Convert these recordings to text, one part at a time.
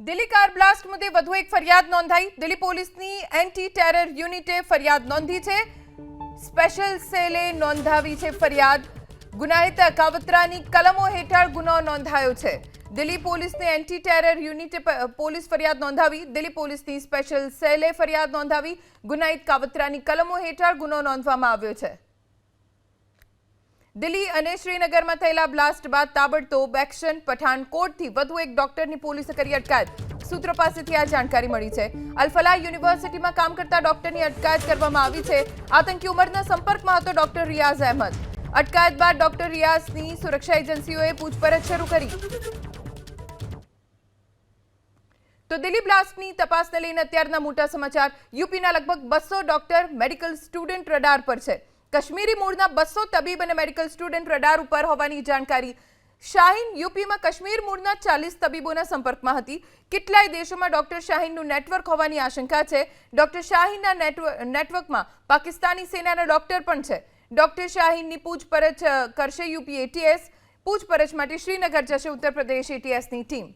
Delhi car blast મુદ્દે વધુ એક ફરિયાદ નોંધાઈ. દિલ્હી પોલીસની એન્ટી ટેરર યુનિટે ફરિયાદ નોંધી છે. સ્પેશિયલ સેલે નોંધાવી છે ફરિયાદ. ગુનાહિત કાવતરાની કલમો હેઠળ ગુનો નોંધાયો છે. દિલ્હી પોલીસની એન્ટી ટેરર યુનિટે પોલીસ ફરિયાદ નોંધાવી. દિલ્હી પોલીસની સ્પેશિયલ સેલે ફરિયાદ નોંધાવી. ગુનાહિત કાવતરાની કલમો હેઠળ ગુનો નોંધવામાં આવ્યો છે. દિલ્હી અને શ્રીનગરમાં થયેલા બ્લાસ્ટ બાદ તાબડતોબ એક્શન. પઠાણકોટથી વધુ એક ડોક્ટરની પોલીસે કરી અટકાયત. સૂત્રો પાસેથી આ જાણકારી મળી છે. અલફલા યુનિવર્સિટીમાં કામ કરતા ડોક્ટરની અટકાયત કરવામાં આવી છે. આતંકી ઉમરના સંપર્કમાં હતો ડોક્ટર રિયાઝ અહેમદ. અટકાયત બાદ ડોક્ટર રિયાઝની સુરક્ષા એજન્સીઓએ પૂછપરછ શરૂ કરી. તો દિલ્હી બ્લાસ્ટની તપાસને લઈને અત્યારના મોટા સમાચાર. યુપીના લગભગ બસો ડોક્ટર મેડિકલ સ્ટુડન્ટ રડાર પર છે. કાશ્મીરી મૂળના બસો તબીબ અને મેડિકલ સ્ટુડન્ટ રડાર ઉપર હોવાની જાણકારી. શાહીન યુપીમાં કાશ્મીર મૂળના ચાલીસ તબીબોના સંપર્કમાં હતી. કેટલાય દેશોમાં ડોક્ટર શાહીનનું નેટવર્ક હોવાની આશંકા છે. ડોક્ટર શાહીનના નેટવર્ક નેટવર્કમાં પાકિસ્તાની સેનાના ડોક્ટર પણ છે. ડોક્ટર શાહીનની પૂછપરછ કરશે યુપી એટીએસ પૂછપરછ માટે શ્રીનગર જશે ઉત્તર પ્રદેશ એટીએસની ટીમ.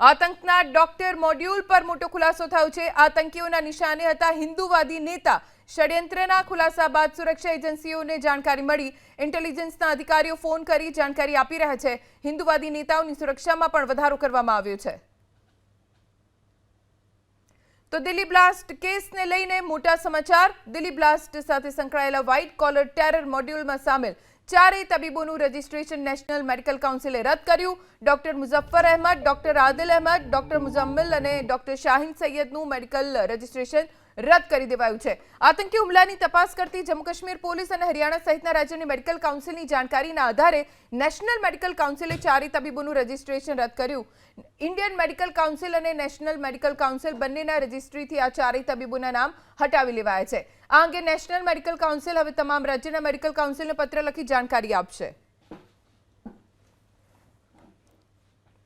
આતંકના ડોક્ટર મોડ્યુલ પર મોટો ખુલાસો થયો છે. આતંકીઓના નિશાને હતા હિન્દુવાદી નેતા. ષડયંત્રના ખુલાસા બાદ સુરક્ષા એજન્સીઓને જાણકારી મળી. ઇન્ટેલિજન્સના અધિકારીઓ ફોન કરી જાણકારી આપી રહ્યા છે. હિન્દુવાદી નેતાઓની સુરક્ષામાં પણ વધારો કરવામાં આવ્યો છે. તો દિલ્હી બ્લાસ્ટ કેસને લઈને મોટા સમાચાર. દિલ્હી બ્લાસ્ટ સાથે સંકળાયેલા વ્હાઇટ કોલર ટેરર મોડ્યુલમાં સામેલ. ચારેય તબીબોનું રજિસ્ટ્રેશન નેશનલ મેડિકલ કાઉન્સિલે રદ કર્યું. Doctor Muzaffar Ahmed, doctor Adil Ahmed, doctor Muzammil અને ડોક્ટર શાહીન સૈયદનું મેડિકલ રજિસ્ટ્રેશન રદ કરી દેવાયું છે. આતંકી હુમલાની તપાસ કરતી જમ્મુ કાશ્મીર પોલીસ અને હરિયાણા સહિતના રાજ્યોની મેડિકલ કાઉન્સિલની જાણકારીના આધારે નેશનલ મેડિકલ કાઉન્સિલે ચારેય તબીબોનું રજિસ્ટ્રેશન રદ કર્યું. ઇન્ડિયન મેડિકલ કાઉન્સિલ અને નેશનલ મેડિકલ કાઉન્સિલ બંનેના રજિસ્ટ્રીથી આ ચારેય તબીબોના નામ હટાવી લેવાયા છે. આ અંગે નેશનલ મેડિકલ કાઉન્સિલ હવે તમામ રાજ્યના મેડિકલ કાઉન્સિલને પત્ર લખી જાણકારી આપશે.